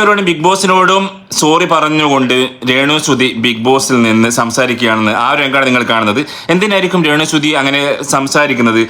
എല്ലാവരോടും big ബോസിനോടും sorry പറഞ്ഞുകൊണ്ട് Renu Suthi big ബോസിൽ നിന്ന് സംസാരിക്കുകയാണെന്ന് ആ രംഗമാണ് നിങ്ങൾ കാണുന്നത്. എന്തിനായിരിക്കും രേണു സുതി അങ്ങനെ സംസാരിക്കുന്നത്?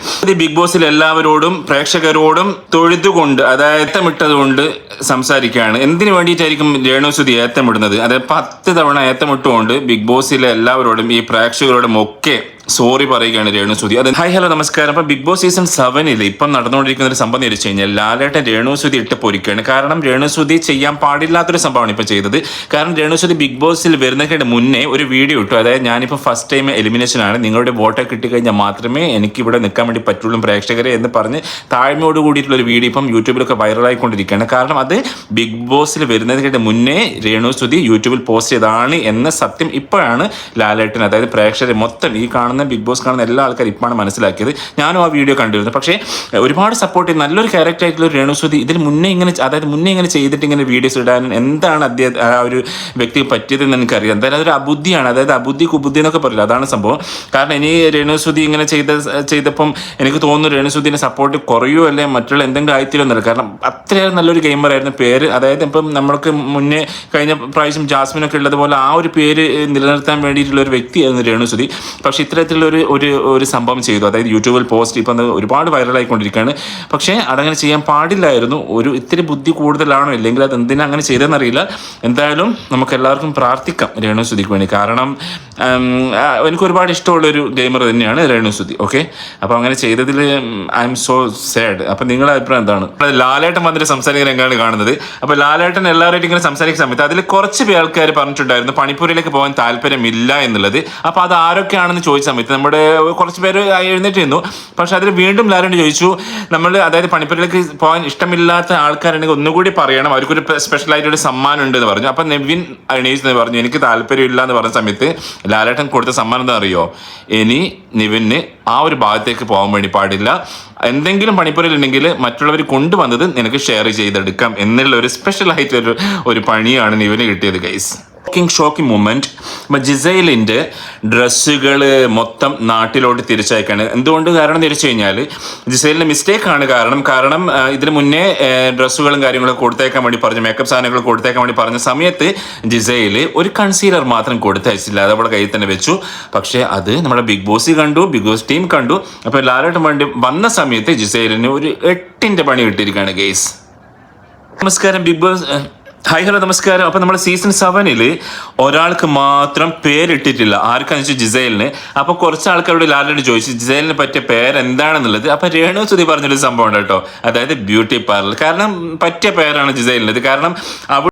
ബിഗ് ബോസിൽ എല്ലാവരോടും പ്രേക്ഷകരോടും തൊഴുതുകൊണ്ട് അതായത് ഏത്തമിട്ടതുകൊണ്ട് സംസാരിക്കുകയാണ്. എന്തിനു വേണ്ടിയിട്ടായിരിക്കും രേണു സുതി ഏത്തമിടുന്നത്? അതായത് പത്ത് തവണ ഏത്തമിട്ടുകൊണ്ട് ബിഗ് ബോസിലെ എല്ലാവരോടും ഈ പ്രേക്ഷകരോടും ഒക്കെ സോറി പറയുകയാണ് രേണു സുധി അത് ഹായ് ഹലോ നമസ്കാരം. അപ്പൊ ബിഗ് ബോസ് സീസൺ സെവനിൽ ഇപ്പം നടന്നുകൊണ്ടിരിക്കുന്ന ഒരു സംഭവം എന്ന് വെച്ച് കഴിഞ്ഞാൽ ലാലേട്ടൻ രേണു സുധി ഇട്ട് പൊരിക്കുകയാണ്. കാരണം രേണു സുധി ചെയ്യാൻ പാടില്ലാത്തൊരു സംഭവമാണ് ഇപ്പം ചെയ്തത്. കാരണം രേണു സുധി ബിഗ് ബോസിൽ വരുന്നതിന് മുന്നേ ഒരു വീഡിയോ ഇട്ടു. അതായത് ഞാനിപ്പോൾ ഫസ്റ്റ് ടൈം എലിമിനേഷൻ ആണ്. നിങ്ങളുടെ വോട്ട് കിട്ടിക്കഴിഞ്ഞാൽ മാത്രമേ എനിക്ക് ഇവിടെ നിൽക്കാൻ വേണ്ടി പറ്റുള്ളൂ പ്രേക്ഷകരെ എന്ന് പറഞ്ഞ് താഴ്മയോട് കൂടിയിട്ടുള്ള ഒരു വീഡിയോ ഇപ്പം യൂട്യൂബിലൊക്കെ വൈറലായിക്കൊണ്ടിരിക്കുകയാണ്. കാരണം അത് ബിഗ് ബോസിൽ വരുന്നതിന് മുന്നേ രേണു സുധി യൂട്യൂബിൽ പോസ്റ്റ് ചെയ്തതാണ് എന്ന സത്യം ഇപ്പോഴാണ് ലാലേട്ടൻ അതായത് പ്രേക്ഷകരെ മൊത്തം ഈ കാണുന്ന ബിഗ് ബോസ് കാണുന്ന എല്ലാ ആൾക്കാരും ഇപ്പോഴാണ് മനസ്സിലാക്കിയത്. ഞാനും ആ വീഡിയോ കണ്ടിരുന്നു. പക്ഷേ ഒരുപാട് സപ്പോർട്ട് ചെയ്ത് നല്ലൊരു ക്യാരക്ടർ ആയിട്ടുള്ള ഒരു രേണുസ്വതി ഇതിന് മുന്നേ ഇങ്ങനെ അതായത് മുന്നേ ഇങ്ങനെ ചെയ്തിട്ട് ഇങ്ങനെ വീഡിയോസ് ഇടാൻ എന്താണ് അദ്ദേഹം ആ ഒരു വ്യക്തിക്ക് പറ്റിയതെന്ന് എനിക്കറിയാം. എന്തായാലും അതൊരു അബുദ്ധിയാണ്. അതായത് അബുദ്ധി കുബുദ്ധി എന്നൊക്കെ പറയില്ല? അതാണ് സംഭവം. കാരണം ഇനി രേണുസ്വതി ഇങ്ങനെ ചെയ്ത ചെയ്തപ്പം എനിക്ക് തോന്നുന്നു രേണു സപ്പോർട്ട് കുറയോ അല്ലെ മറ്റുള്ള എന്തെങ്കിലും ആയിത്തീരുന്നില്ല കാരണം അത്രയേറെ നല്ലൊരു ഗെയിമർ ആയിരുന്നു. പേര് അതായത് ഇപ്പം നമ്മൾക്ക് മുന്നേ കഴിഞ്ഞ പ്രാവശ്യം ജാസ്മിനൊക്കെ ഉള്ളതുപോലെ ആ ഒരു പേര് നിലനിർത്താൻ വേണ്ടിയിട്ടുള്ള ഒരു വ്യക്തിയായിരുന്നു രേണുസ്വതി പക്ഷേ ഇത്തരത്തിലുള്ള ഒരു ഒരു ഒരു സംഭവം ചെയ്തു. അതായത് യൂട്യൂബിൽ പോസ്റ്റ് ഇപ്പം ഒരുപാട് വൈറലായിക്കൊണ്ടിരിക്കുകയാണ് പക്ഷേ അതങ്ങനെ ചെയ്യാൻ പാടില്ലായിരുന്നു. ഒരു ഇത്തിരി ബുദ്ധി കൂടുതലാണോ ഇല്ലെങ്കിൽ അത് എന്തിനാ അങ്ങനെ ചെയ്തതെന്നറിയില്ല. എന്തായാലും നമുക്ക് എല്ലാവർക്കും പ്രാർത്ഥിക്കാം രേണു സുതിക്ക് വേണ്ടി. കാരണം എനിക്ക് ഒരുപാട് ഇഷ്ടമുള്ളൊരു ഗെയിമർ തന്നെയാണ് രേണു സുതി ഓക്കെ അപ്പോൾ അങ്ങനെ ചെയ്തതിൽ ഐ എം സോ സാഡ് അപ്പം നിങ്ങളുടെ അഭിപ്രായം എന്താണ്? ലാലേട്ടൻ വന്നിട്ട് സംസാരിക്കുന്ന രംഗമാണ് കാണുന്നത്. അപ്പോൾ ലാലേട്ടൻ എല്ലാവരുമായിട്ട് ഇങ്ങനെ സംസാരിക്കുന്ന സമയത്ത് അതിൽ കുറച്ച് പേർ ആൾക്കാർ പറഞ്ഞിട്ടുണ്ടായിരുന്നു പണിപ്പൂരിലേക്ക് പോകാൻ താല്പര്യമില്ല എന്നുള്ളത്. അപ്പോൾ അത് ആരൊക്കെയാണെന്ന് ചോദിച്ച സമയത്ത് നമ്മുടെ കുറച്ച് പേര് എഴുന്നേറ്റിരുന്നു പക്ഷെ അതിൽ വീണ്ടും എല്ലാവരും ചോദിച്ചു നമ്മൾ അതായത് പണിപ്പുരയിലേക്ക് പോകാൻ ഇഷ്ടമില്ലാത്ത ആൾക്കാരുണ്ടെങ്കിൽ ഒന്നുകൂടി പറയണം. അവർക്കൊരു ഒരു സമ്മാനം ഉണ്ട് എന്ന് പറഞ്ഞു. അപ്പം നെവിൻ അണീസ് എന്ന് പറഞ്ഞു എനിക്ക് താല്പര്യമില്ല എന്ന് പറഞ്ഞ സമയത്ത് ലാലേട്ടൻ കൊടുത്ത സമ്മാനം എന്താ അറിയോ? ഇനി നിവിന് ആ ഒരു ഭാഗത്തേക്ക് പോകാൻ വേണ്ടി പാടില്ല. എന്തെങ്കിലും പണിപ്പുരയിലുണ്ടെങ്കിൽ മറ്റുള്ളവർ കൊണ്ടുവന്നത് നിനക്ക് ഷെയർ ചെയ്തെടുക്കാം എന്നുള്ള ഒരു സ്പെഷ്യൽ ഒരു ഒരു പണിയാണ് നിവിന് കിട്ടിയത് ഗൈസ് ഷോക്കിംഗ് ഷോക്കിംഗ് മൂമെന്റ് ഇപ്പം ജിസൈലിന്റെ ഡ്രസ്സുകൾ മൊത്തം നാട്ടിലോട്ട് തിരിച്ചയക്കാണ്. എന്തുകൊണ്ട് കാരണം തിരിച്ചു കഴിഞ്ഞാൽ ജിസൈലിന്റെ മിസ്റ്റേക്ക് ആണ് കാരണം. കാരണം ഇതിന് മുന്നേ ഡ്രസ്സുകളും കാര്യങ്ങളൊക്കെ കൊടുത്തേക്കാൻ വേണ്ടി പറഞ്ഞു മേക്കപ്പ് സാധനങ്ങൾ കൊടുത്തേക്കാൻ വേണ്ടി പറഞ്ഞ സമയത്ത് ജിസൈൽ ഒരു കൺസീലർ മാത്രം കൊടുത്തയച്ചില്ല. അത് കയ്യിൽ തന്നെ വെച്ചു. പക്ഷേ അത് നമ്മുടെ ബിഗ് ബോസ് കണ്ടു ബിഗ് ബോസ് ടീം കണ്ടു. അപ്പോൾ ലാലേട്ടൻ വേണ്ടി വന്ന സമയത്ത് ജിസൈലിന് ഒരു എട്ടിന്റെ പണി കിട്ടിയിരിക്കുകയാണ് ഗെയ്സ് നമസ്കാരം ബിഗ് ബോസ് ഹായ് ഹലോ നമസ്കാരം. അപ്പൊ നമ്മൾ സീസൺ സെവനിൽ ഒരാൾക്ക് മാത്രം പേരിട്ടിട്ടില്ല. ആർക്കാന്ന് വെച്ചാൽ ജിസൈലിന്. അപ്പോൾ കുറച്ച് ആൾക്കാരോട് ലാലോട് ചോദിച്ചു ജിസൈലിന് പറ്റിയ പേരെന്താണെന്നുള്ളത്? അപ്പൊ രേണു സുതി പറഞ്ഞൊരു സംഭവം ഉണ്ട് കേട്ടോ. അതായത് ബ്യൂട്ടി പാർലർ. കാരണം പറ്റിയ പേരാണ് ജിസൈലിനത് കാരണം